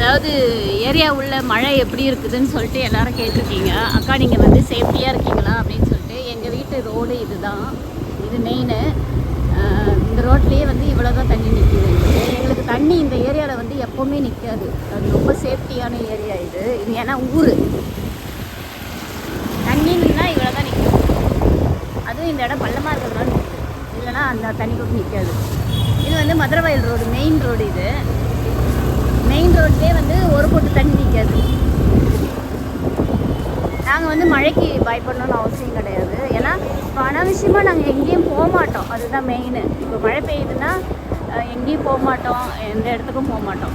அதாவது ஏரியா உள்ள மழை எப்படி இருக்குதுன்னு சொல்லிட்டு எல்லாரும் கேட்டிருக்கீங்க. அக்கா நீங்கள் வந்து சேஃப்டியாக இருக்கீங்களா? அப்படின்னு சொல்லிட்டு எங்கள் வீட்டு ரோடு இதுதான். இது மெயினு இந்த ரோட்லேயே வந்து இவ்வளோ தான் தண்ணி நிற்கிது எங்களுக்கு தண்ணி இந்த ஏரியாவில் வந்து எப்போவுமே நிற்காது அது ரொம்ப சேஃப்டியான ஏரியா இது. இது ஏன்னா ஊர். தண்ணின்னா இவ்வளோ தான் நிற்கும் அதுவும் இந்த இடம் பள்ளமாக இருக்கிறதுனால நிற்கும் இல்லைன்னா அந்த தண்ணி கூட நிற்காது இது வந்து மதுரவயல் ரோடு மெயின் ரோடு இது. மெயின் ரோட்லேயே வந்து ஒரு பொட்டு தண்ணி நிற்காது நாங்கள் வந்து மழைக்கு பயப்படணும்னு அவசியம் கிடையாது. ஏன்னா இப்போ அனாவசியமாக நாங்கள் எங்கேயும் போக மாட்டோம். அதுதான் மெயின் இப்போ மழை பெய்யுதுன்னா எங்கேயும் போக மாட்டோம். எந்த இடத்துக்கும் போக மாட்டோம்.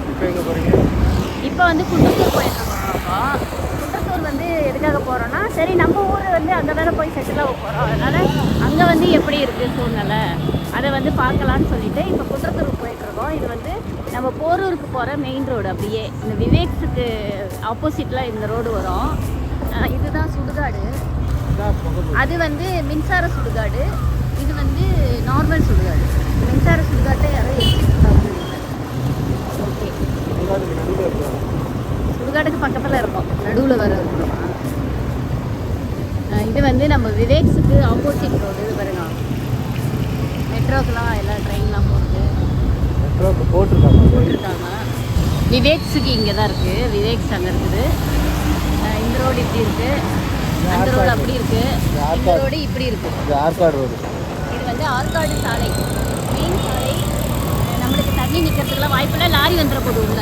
இப்போ வந்து குன்றத்தூர் போயிருக்கோம் குன்றத்தூர் வந்து எதுக்காக போகிறோன்னா சரி நம்ம ஊர் வந்து அங்கே தானே போய் செட்டில் ஆக போகிறோம் அதனால் அங்கே வந்து எப்படி இருக்குது சூழ்நிலை? அதை வந்து பார்க்கலான்னு சொல்லிட்டு இப்போ குன்றத்தூருக்கு போயிட்டுருக்கோம். இது வந்து நம்ம போரூருக்கு போகிற மெயின் ரோடு அப்படியே. இந்த விவேக்ஸுக்கு ஆப்போசிட்டில் இந்த ரோடு வரும். இதுதான் சுடுகாடு. அது வந்து மின்சார சுடுகாடு. இது வந்து நார்மல் சுடுகாடு. மின்சார சுடுகாட்டை யாரும் ஓகே சுடுகாட்டுக்கு நடுவில் இருக்கிறோம் சுடுகாட்டுக்கு பக்கத்தில் இருக்கோம் நடுவில் வர இருக்கிறோமா அஹ் இது வந்து நம்ம விவேக்ஸுக்கு ஆப்போசிட் ரோடு இது பாருங்க மெட்ரோக்கெலாம் எல்லா ட்ரெயின்லாம் போகுது மெட்ரோக்கு போட்டிருக்காங்க போட்டிருக்காங்க விவேக்ஸுக்கு இங்கே தான் இருக்குது விவேக்ஸ் அங்கே இருக்குது. இந்த ரோடு இப்படி இருக்குது அந்த ரோடு அப்படி இருக்குது இந்த ரோடு இப்படி இருக்குது இது ஆற்காடு ரோடு இது வந்து ஆற்காடு சாலை. மெயின் சாலை. நம்மளுக்கு தண்ணி நிற்கிறதுக்குலாம் வாய்ப்பில்லை லாரி வந்துட போகுது உள்ள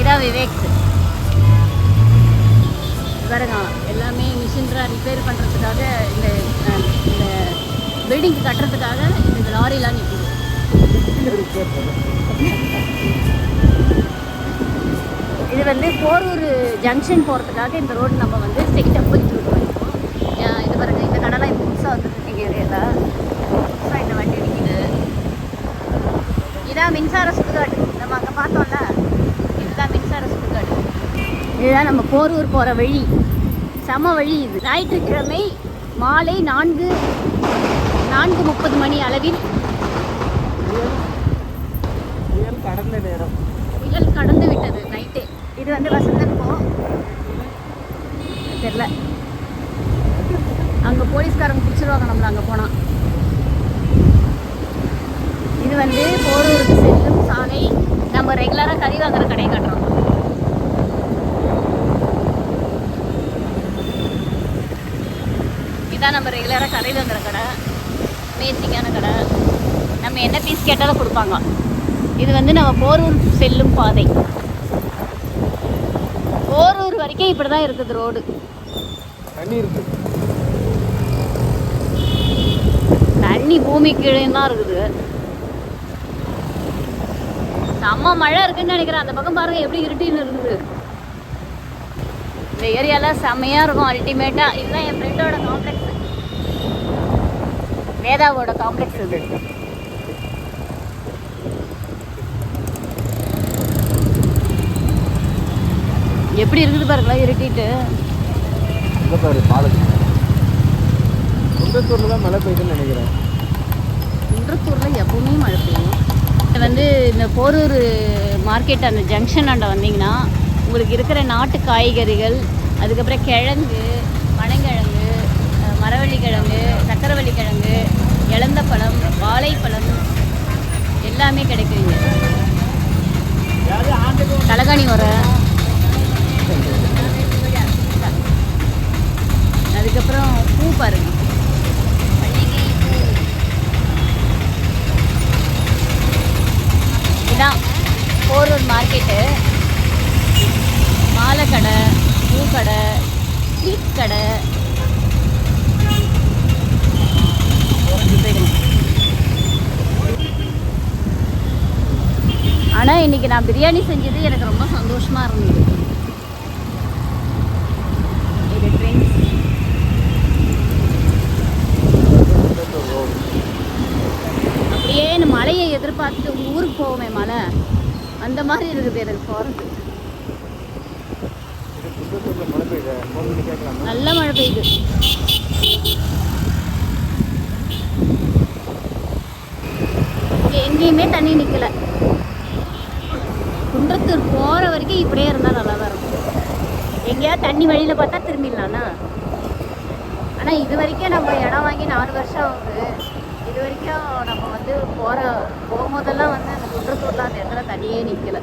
இதான் விவேக்ஸ் பாருங்க எல்லாமே மிஷின்ரா ரிப்பேர் பண்ணுறதுக்காக இந்த இந்த பில்டிங் கட்டுறதுக்காக இந்த லாரிலாம் நிற்குது இது வந்து போரூர் ஜங்ஷன் போகிறதுக்காக இந்த ரோடு நம்ம வந்து ஸ்ட்ரெயிட்டாக போயிட்டு இருக்கோம். இது பாருங்க இந்த கடைலாம் இப்போ புதுசாக வந்துருக்கீங்க எங்கள் ஏரியாவில் புதுசாக இந்த வண்டி நிற்கிது இதான் மின்சார சுடுகாடு. நம்ம அங்கே பார்த்தோம்ல இதுதான் மின்சார சுடுகாடு. இதுதான் நம்ம போரூர் போகிற வழி. சம வழி இது. ஞாயிற்றுக்கிழமை மாலை நான்கு நான்கு முப்பது மணி அளவில் புயல். கடந்த நேரம். புயல் கடந்து விட்டது நைட்டே இது வந்து வசந்தன் போ தெரில. அங்கே போலீஸ்காரங்க பிடிச்சிருவாங்க நம்மளை அங்கே போனால் இது வந்து போரூருக்கு செல்லும் சாலை. நம்ம ரெகுலராக கறி வாங்குற கடையை காட்டுறோம். இதான் நம்ம ரெகுலராக கறி வாங்குற கடை. பேசிக்கான கடை. நம்ம என்ன பீஸ் கேட்டாலும் கொடுப்பாங்க. இது வந்து நம்ம போரூர் செல்லும் பாதை. போரூர் வரைக்கும் இப்படி தான் இருக்குது ரோடு. தண்ணி பூமி கீழே தான் இருக்குது. செம்ம மழை இருக்குன்னு நினைக்கிறேன். அந்த பக்கம் பாருங்க எப்படி இருட்டின்னு இருக்குது. இந்த ஏரியாவில் செம்மையாக இருக்கும் அல்டிமேட்டாக இதுதான் என் ஃப்ரெண்டோட காம்ப்ளெக்ஸ் வேதாவோட காம்ப்ளெக்ஸ் இது எப்படி இருக்குது பாருங்களா இருட்டிட்டு. இங்கே பாரு பாலக்கு குன்றத்தூரில் தான் மழை பெய்யுதுன்னு நினைக்கிறேன். குன்றத்தூரில் எப்பவுமே மழை பெய்யும். வந்து இந்த போரூர் மார்க்கெட் அந்த ஜங்ஷன் அண்ட வந்தீங்கன்னா உங்களுக்கு இருக்கிற நாட்டு காய்கறிகள் அதுக்கப்புறம் கிழங்கு பனங்கிழங்கு மரவள்ளி கிழங்கு சக்கரவள்ளி கிழங்கு இளந்தப்பழம் வாழைப்பழம் எல்லாமே கிடைக்கும் இங்கே தலகாணி உரம் அதுக்கப்புறம் பூ பாருங்கள் மல்லிகை பூ இதான் போரூர் மார்க்கெட்டு. மாலை கடை பூக்கடை ஸ்வீட் கடை ஆனால் இன்றைக்கி நான் பிரியாணி செஞ்சது எனக்கு ரொம்ப சந்தோஷமாக இருந்தது இது ட்ரெண்ட்ஸ் குன்றத்தூர் ரோடு ஏன்னு மழையை மலையை எதிர்பார்த்துட்டு உங்கள் ஊருக்கு போவோமே மலை. அந்த மாதிரி இருக்குது எனக்கு போகிறது நல்ல மழை பெய்யுது. எங்கேயுமே தண்ணி நிற்கல குன்றத்தூர் போகிற வரைக்கும் இப்படியே இருந்தால் நல்லா தான் இருக்கும். எங்கேயாவது தண்ணி வழியில் பார்த்தா திரும்பிடலாம்னா. ஆனால் இது வரைக்கும் நம்ம இடம் வாங்கி நாலு வருஷம் ஆகுது. இது வரைக்கும் நம்ம வந்து போகிற போகும்போதெல்லாம் வந்து அந்த குன்றத்தூரில் அந்த இடத்துல தண்ணியே நிற்கல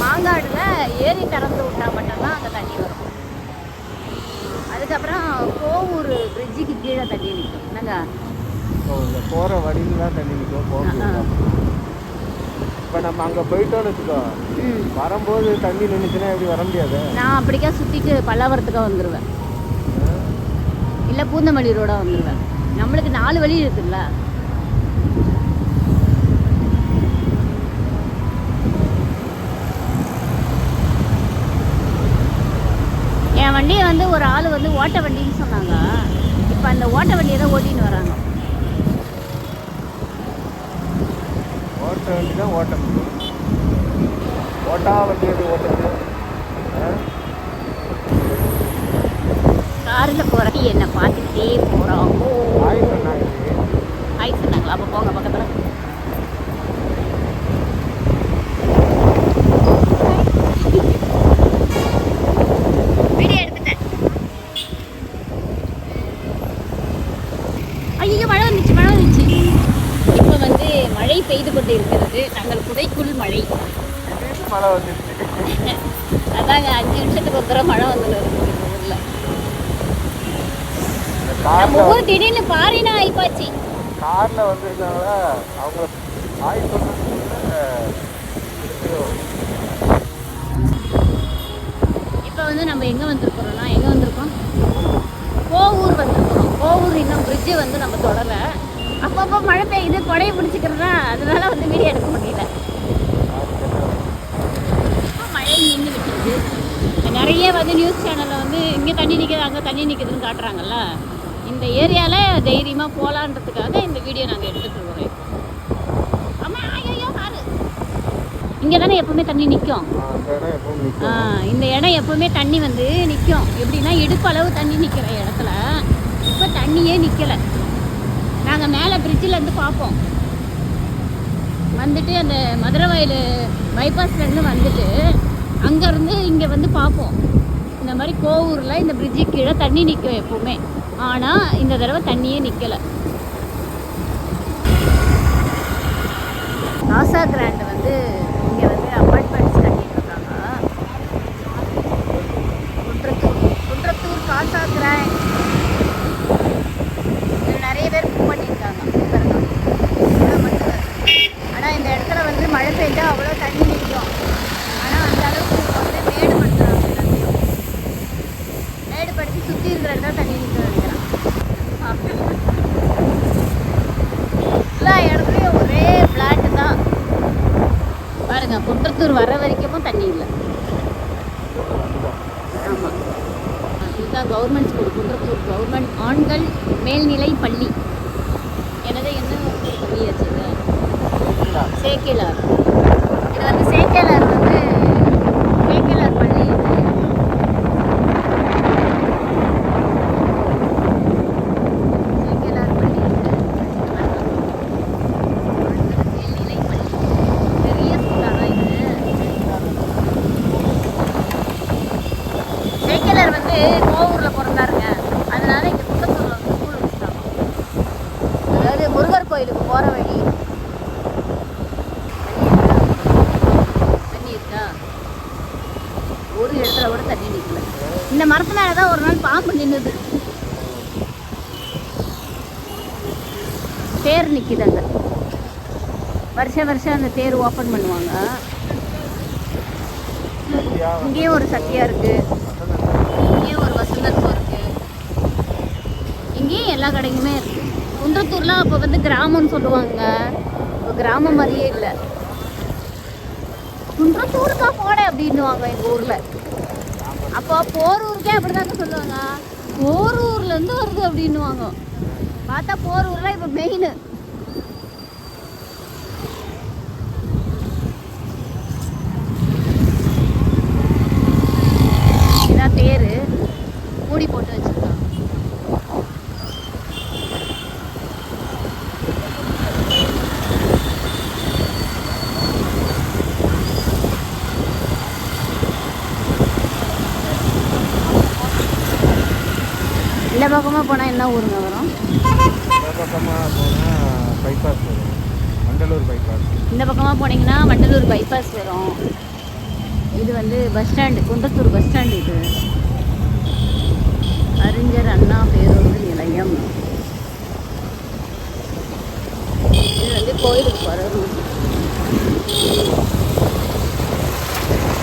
மாங்காடில் ஏரி திறந்து விட்டா மட்டும்தான் அங்கே தண்ணி வரும். அதுக்கப்புறம் கோவூர் பிரிட்ஜுக்கு கீழே தண்ணி நிற்கும் என்னங்க? போகிற வழியில் தான் தண்ணி நிற்கும் போக ஆ, ஆ. இப்போ நம்ம அங்கே போயிட்டோம்னு வச்சுக்கோ ம். வரும்போது தண்ணி நின்றுச்சுன்னா எப்படி வர முடியாது? நான் அப்படிக்கா சுற்றிட்டு பல்லாவரத்துக்காக வந்துடுவேன் இல்லை பூந்தமல்லி ரோடாக வந்துடுவேன் நம்மளுக்கு நாலு வழி இருக்குல்ல என் வண்டியை வந்து ஒரு ஆள் வந்து ஓட்ட வண்டின்னு சொன்னாங்க. இப்போ அந்த ஓட்ட வண்டியை தான் ஓட்டின்னு வராங்க. ஓட்ட வண்டி தான் ஓட்ட ஓட்டா வண்டி ஓட்டுறது? காரில் போகிற என்னை பார்த்துக்கிட்டே சொன்னாங்க ஹாய் சொன்னாங்களா அப்போ போங்க பக்கத்தில் வீடியோ எடுத்துட்டேன் ஐயோ மழை வந்துச்சு மழை வந்துச்சு இப்போ வந்து மழை பெய்து கொண்டு இருக்கிறது நாங்கள் குடைக்குள் மழை. மழை வந்துருச்சு. அதாங்க அஞ்சு நிமிஷத்துக்கு ஒரு தடவை மழை ஊரில். நம்ம காரில் ஊர் திடீர்னு பாரினா ஆயிப்பாச்சு. காரில் வந்திருக்காங்களா அவங்க ஆய் இப்போ வந்து நம்ம எங்கே வந்திருக்கிறோம்னா எங்கே வந்திருக்கோம்? கோவூர் வந்திருக்கிறோம். கோவூர் இன்னும் பிரிட்ஜு வந்து நம்ம தொடலை. அப்பப்போ மழை பெய்யுது கொடையை பிடிச்சிக்கிறதா? அதனால வந்து வீடியோ எடுக்க முடியல. மழை நின்று விட்டுருது நிறைய வந்து நியூஸ் சேனலில் வந்து இங்கே தண்ணி நிற்கிது அங்கே தண்ணி நிற்கிதுன்னு காட்டுறாங்கல்ல. இந்த ஏரியாவில் தைரியமாக போகலான்றதுக்காக இந்த வீடியோ நாங்கள் எடுத்துகிட்டு இருக்கிறோம் ஆமாம் ஐயோ பாரு இங்கே தானே எப்பவுமே தண்ணி நிற்கும் இந்த இடம் எப்பவுமே தண்ணி வந்து நிற்கும் எப்படின்னா இடுப்பு அளவு தண்ணி நிற்கிற இடத்துல இப்போ தண்ணியே நிற்கலை நாங்கள் மேலே இருந்து பார்ப்போம் வந்துட்டு அந்த மதுரை வயல் பைபாஸ்லேருந்து வந்துட்டு அங்கேருந்து இங்கே வந்து பார்ப்போம் இந்த மாதிரி கோவூரில் இந்த பிரிட்ஜு கீழே தண்ணி நிற்கும் எப்போவுமே. ஆனால் இந்த தடவை தண்ணியே நிற்கலை ஆசா கிராண்ட் வந்து அப்பார்ட்மெண்ட்ஸ் கட்டிட்டு இருக்காங்க குன்றத்தூர் குன்றத்தூர் காசா கிராண்ட் இது நிறைய பேர் புக் பண்ணியிருக்காங்க பாருங்க. இவ்வளோ மட்டும் ஆனால் இந்த இடத்துல வந்து மழை பெய்ஞ்சா அவ்வளோ தண்ணி நிற்கும் ஆனால் அந்த அளவுக்கு இப்போ வந்து மேடு படுத்துறாங்க எல்லாத்தையும் மேடு படுத்தி சுற்றி இருக்கிற இடத்துல தண்ணி நிற்கும் நினைக்கிறேன் எல்லா இடத்துலையும் ஒரே பிளாட் தான் பாருங்க குன்றத்தூர் வர வரைக்கும் தண்ணி இல்லை ஆமாம் இதுதான் கவர்மெண்ட் ஸ்கூல் குன்றத்தூர் கவர்மெண்ட் ஆண்கள் மேல்நிலை பள்ளி. எனது என்ன ஒரு பள்ளி வச்சுங்க சேக்கிலார். இது வந்து சேக்கிலார் வந்து சேக்கிலார் பள்ளி இது சேக்கிலார் பள்ளி இது. மேல்நிலை பள்ளி பெரிய ஸ்கூலாக தான் இது சேக்கிலர் வந்து கோவூரில் பிறந்தாருங்க அதனால இங்கே குட்டத்தூரில் வந்து ஸ்கூல் வச்சுட்டாங்க அதாவது முருகர் கோயிலுக்கு போகிற வழி. தண்ணி இருக்கா? ஒரு இடத்துல கூட தண்ணி நிற்கல இந்த மரத்து மேலே தான் ஒரு நாள் பாம்பு நின்றுது தேர் நிற்கிது அங்கே. வருஷம் வருஷம் அந்த தேர் ஓப்பன் பண்ணுவாங்க. இங்கேயும் ஒரு சத்தியா இருக்கு. இங்கேயும் ஒரு வசந்தர்பம் இருக்கு. இங்கேயும் எல்லா கடைக்குமே இருக்கு. குன்றத்தூர்லாம் அப்போ வந்து கிராமம்னு சொல்லுவாங்க. இப்போ கிராமம் மாதிரியே இல்லை. குன்றத்தூருக்கா போட அப்படின்னுவாங்க எங்கள் ஊரில். அப்போ போரூருக்கே அப்படிதாங்க சொல்லுவாங்க. போரூர்லேருந்து வருது அப்படின்னுவாங்க. பார்த்தா போரூர்லாம் இப்போ மெயின் இதான் தேர் மூடி போட்டு வச்சிருக்காங்க இந்த பக்கமாக போனால் என்ன ஊருங்க வரும்? இந்த பக்கமாக போனால் பைபாஸ் வரும். மண்டலூர் பைபாஸ் இந்த பக்கமாக போனீங்கன்னா வண்டலூர் பைபாஸ் வரும். இது வந்து bus stand Kundrathur bus stand இது. அறிஞர் அண்ணா பேருந்து நிலையம். இது வந்து கோயிலுக்கு போகிற ரூட்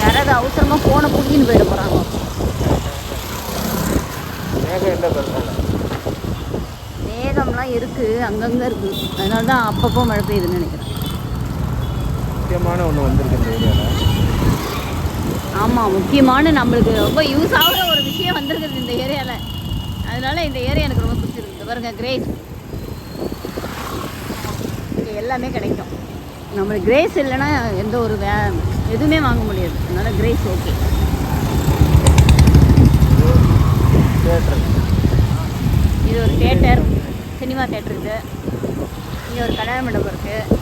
யாராவது அவசரமாக ஃபோனை புடிக்கின்னு போயிட போகிறாங்க மேகம் இல்லை பரவாயில்ல மேகம்லாம் இருக்குது அங்கங்கே இருக்குது அதனால தான் அப்பப்போ மழை பெய்யுதுன்னு நினைக்கிறேன். முக்கியமான ஒன்று வந்திருக்கு இந்த ஏரியாவில் ஆமாம் முக்கியமான நம்மளுக்கு ரொம்ப யூஸ் ஆகிற ஒரு விஷயம் வந்திருக்குது இந்த ஏரியாவில் அதனால இந்த ஏரியா எனக்கு ரொம்ப பிடிச்சிருக்கு. பாருங்க கிரேஸ் இங்கே எல்லாமே கிடைக்கும். நம்மளுக்கு கிரேஸ் இல்லைன்னா எந்த ஒரு வே எதுவுமே வாங்க முடியாது. அதனால கிரேஸ் ஓகே தேட்டர். இது ஒரு தேட்டர் சினிமா தேட்டர் இது. இங்கே ஒரு கல்யாண மண்டபம் இருக்குது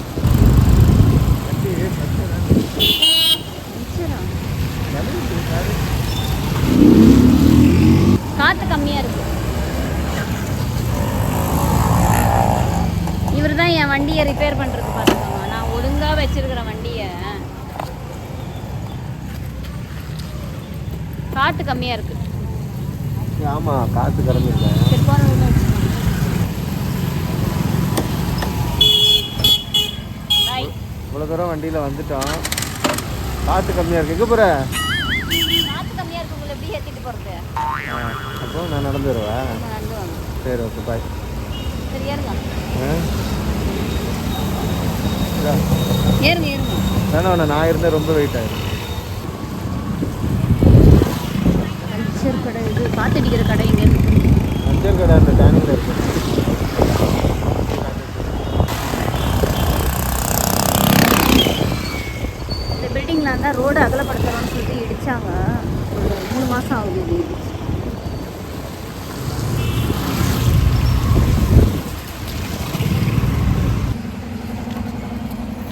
காற்று கம்மியாக இருக்கு. இவர் தான் என் வண்டியை ரிப்பேர் பண்ணுறது பார்த்துக்கோங்க. நான் ஒழுங்காக வச்சிருக்கிற வண்டியை. காற்று கம்மியாக இருக்கு. ஆமாம் காற்று. Bye. இவ்வளோ தூரம் வண்டியில் வந்துட்டோம். காற்று கம்மியாக இருக்கு. எங்கே போகிற அப்போ நான் நடந்து வருவேன். சரி ஓகே பாய் ஏறுங்க. ஏறுங்க வேணாம் நான் இருந்தால் ரொம்ப வெயிட் ஆயிடும் கல்ச்சர் கடை இது காத்தடிக்கிற கடை இங்கே மஞ்சள் கடை அந்த டேனிங்கில் இருக்கு. இந்த பில்டிங்கில் இருந்தால் ரோடு அகலப்படுத்துகிறோம்னு சொல்லிட்டு இடிச்சாங்க. ஒரு மூணு மாதம் ஆகுது இது இடிச்சு.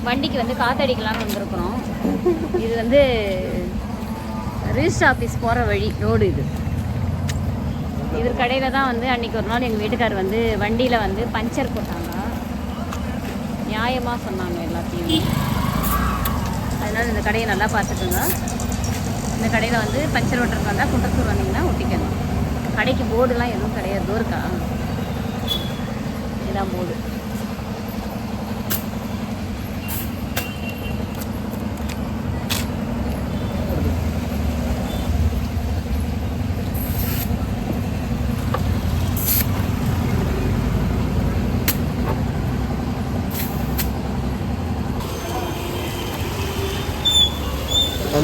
வண்டிக்கு வந்து காத்தடிக்கலாம்னு வந்திருக்கிறோம் இது வந்து ரிஜிஸ்டர் ஆஃபீஸ் போகிற வழி ரோடு இது. இவர் கடையில் தான் வந்து அன்றைக்கி ஒரு நாள் எங்கள் வீட்டுக்கார் வந்து வண்டியில் வந்து பஞ்சர் போட்டாங்க. நியாயமாக சொன்னாங்க எல்லாத்தையும். அதனால் இந்த கடையை நல்லா பார்த்துக்கோங்க. இந்த கடையில் வந்து பஞ்சர் ஓட்டுறதுக்கு வந்தால் குன்றத்தூர் வந்தீங்கன்னா ஒட்டிக்கணும். கடைக்கு போர்டுலாம் எதுவும் கிடையாது. இருக்கா இதான் போர்டு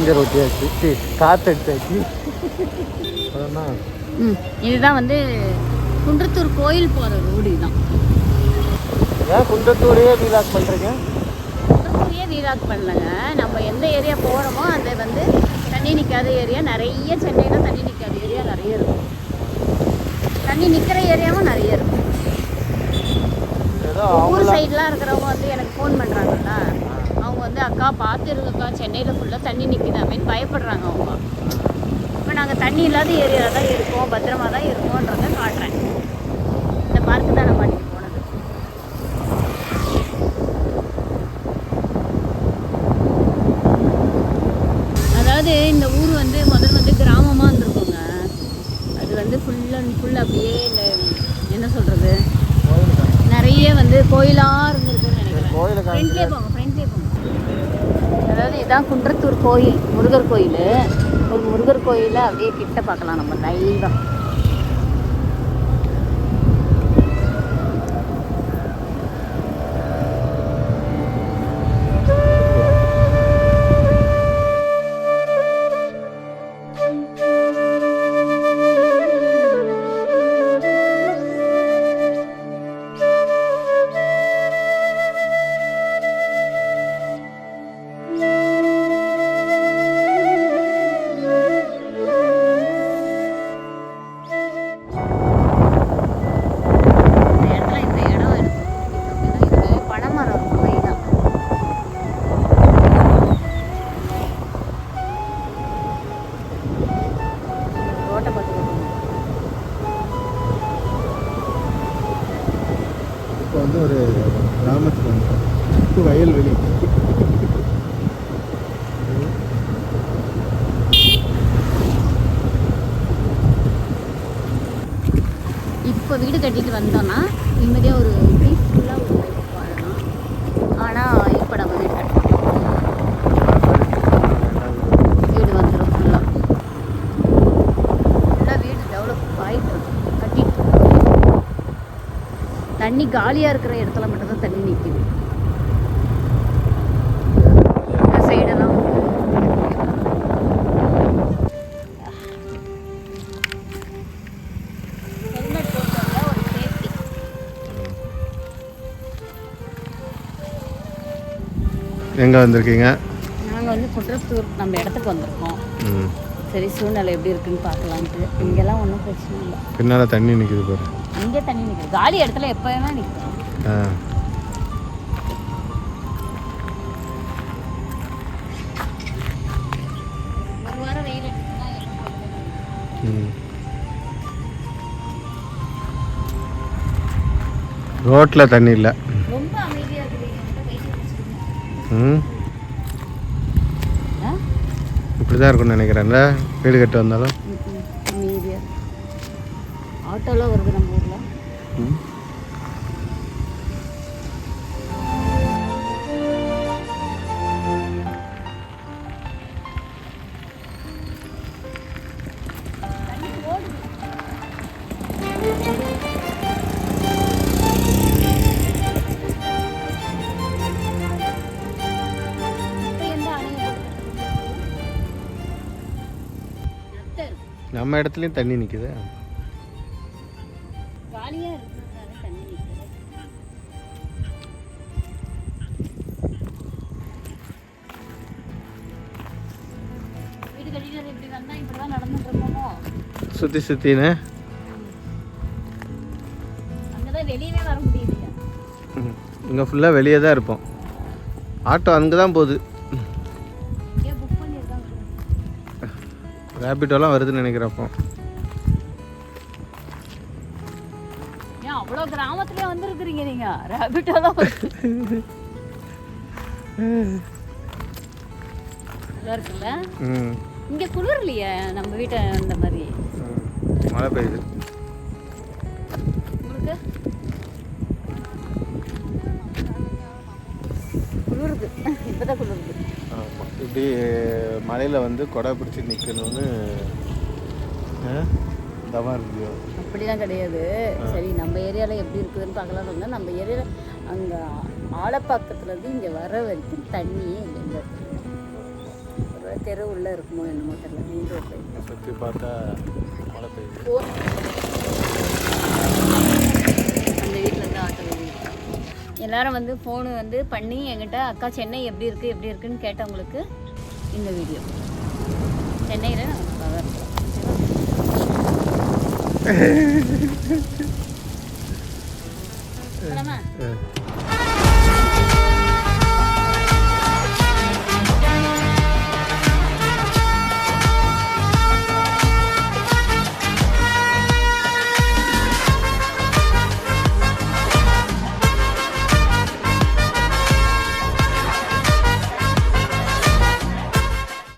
மஞ்சள் ஊற்றியாச்சு சி காற்று எடுத்தாச்சு அதான் ம் இதுதான் வந்து குன்றத்தூர் கோயில் போகிற ரோடு இதுதான். ஏன் குன்றத்தூரையே வீலாக் பண்ணுறீங்க குன்றத்தூரையே வீராக் பண்ணலங்க. நம்ம எந்த ஏரியா போகிறோமோ அந்த வந்து தண்ணி நிற்காத ஏரியா நிறைய சென்னையில் தண்ணி நிற்காத ஏரியா நிறைய இருக்கும். தண்ணி நிற்கிற ஏரியாவும் நிறைய இருக்கும். ஊர் சைட்லாம் இருக்கிறவங்க வந்து எனக்கு ஃபோன் பண்ணுறாங்கல்ல வந்து அக்கா பார்த்துருங்கக்கா சென்னையில் ஃபுல்லாக தண்ணி நிற்குதாமேன்னு பயப்படுறாங்க அவங்க. இப்போ நாங்கள் தண்ணி இல்லாத ஏரியாவில் தான் இருக்கோம் பத்திரமா தான் இருக்கோன்றதை காட்டுறேன். இந்த பார்க்கு தான் நம்ம போனது. அதாவது இந்த ஊர் வந்து முதல்ல வந்து கிராமமாக இருந்திருக்குங்க. அது வந்து ஃபுல் அண்ட் ஃபுல் அப்படியே இந்த என்ன சொல்கிறது நிறைய வந்து கோயிலாக இருந்திருக்குன்னு நினைக்கிறேன் கோயிலை ஃப்ரெண்ட்லேயே போங்க ஃப்ரெண்ட்லேயே போங்க அதாவது குன்றத்தூர் கோயில் முருகர் கோயில். ஒரு முருகர் கோயிலை அப்படியே கிட்ட பார்க்கலாம் நம்ம லைவாக வீடு கட்டிட்டு வந்தோம்னா நிம்மதியாக ஒரு பீஸ்ஃபுல்லாக ஒரு லைஃப் வாழலாம். ஆனால் இப்போ நம்ம வீடு கட்டணும் வீடு வந்துடும் ஃபுல்லாக ஃபுல்லாக வீடு டெவலப் ஆகிட்டு கட்டிட்டு தண்ணி காலியாக இருக்கிற இடத்துல மட்டும்தான் தண்ணி நிற்கிது எங்கே வந்திருக்கீங்க? நாங்கள் வந்து குற்றத்தூர் நம்ம இடத்துக்கு வந்திருக்கோம். ம். சரி சூழ்நிலை எப்படி இருக்குன்னு பார்க்கலான்ட்டு. இங்கெல்லாம் ஒன்றும் பிரச்சனை இல்லை. பின்னால் தண்ணி நிற்கிது பாரு. இங்கே தண்ணி நிற்குது காலி இடத்துல எப்போ வேணால் நிற்கும் ஒரு வாரம் வெயில். ம். ரோட்டில் தண்ணி இல்லை. இப்படி தான் இருக்கும்னு நினைக்கிறேன்ல? வீடு கட்டு வந்தாலும்? ஆட்டோலாம் வருது நம்ம நம்ம இடத்துலையும் தண்ணி நிற்குது சுற்றி சுற்றின்னு இங்கே ஃபுல்லாக வெளியே தான் இருப்போம். ஆட்டோ அங்கே தான் போகுது. ரேபிட்டோலாம் வருதுன்னு நினைக்கிறப்போ. அவ்வளோ கிராமத்துலேயே வந்துருக்குறீங்க நீங்கள் ரேபிட்டெல்லாம் நல்லா இருக்குல்ல? இங்கே இல்லையே நம்ம வீட்டை அந்த மாதிரி. மழை பெய்யுது. இப்படி மலையில் வந்து கொடை பிடிச்சி நிற்கணும்னு தவா இருக்கு அப்படிலாம் கிடையாது. சரி நம்ம ஏரியாவில் எப்படி இருக்குதுன்னு பார்க்கலாம்னு வந்தா நம்ம ஏரியாவில் அங்கே ஆலப்பாக்கத்துலேருந்து இங்கே வர வரைக்கும் தண்ணியே இல்லை. ஒரு தெரு உள்ளே இருக்குமோ என்னமோ தெரியல மெயின் ரோட்டில் சுற்றி பார்த்தா மழை பெய்யுது. அந்த வீட்டில் இருந்து ஆட்டோ எல்லாரும் வந்து ஃபோனு வந்து பண்ணி என்கிட்ட அக்கா சென்னை எப்படி இருக்குது எப்படி இருக்குன்னு கேட்டவங்களுக்கு இந்த வீடியோ சென்னையில் நாங்கள் போலாமா? ஆ.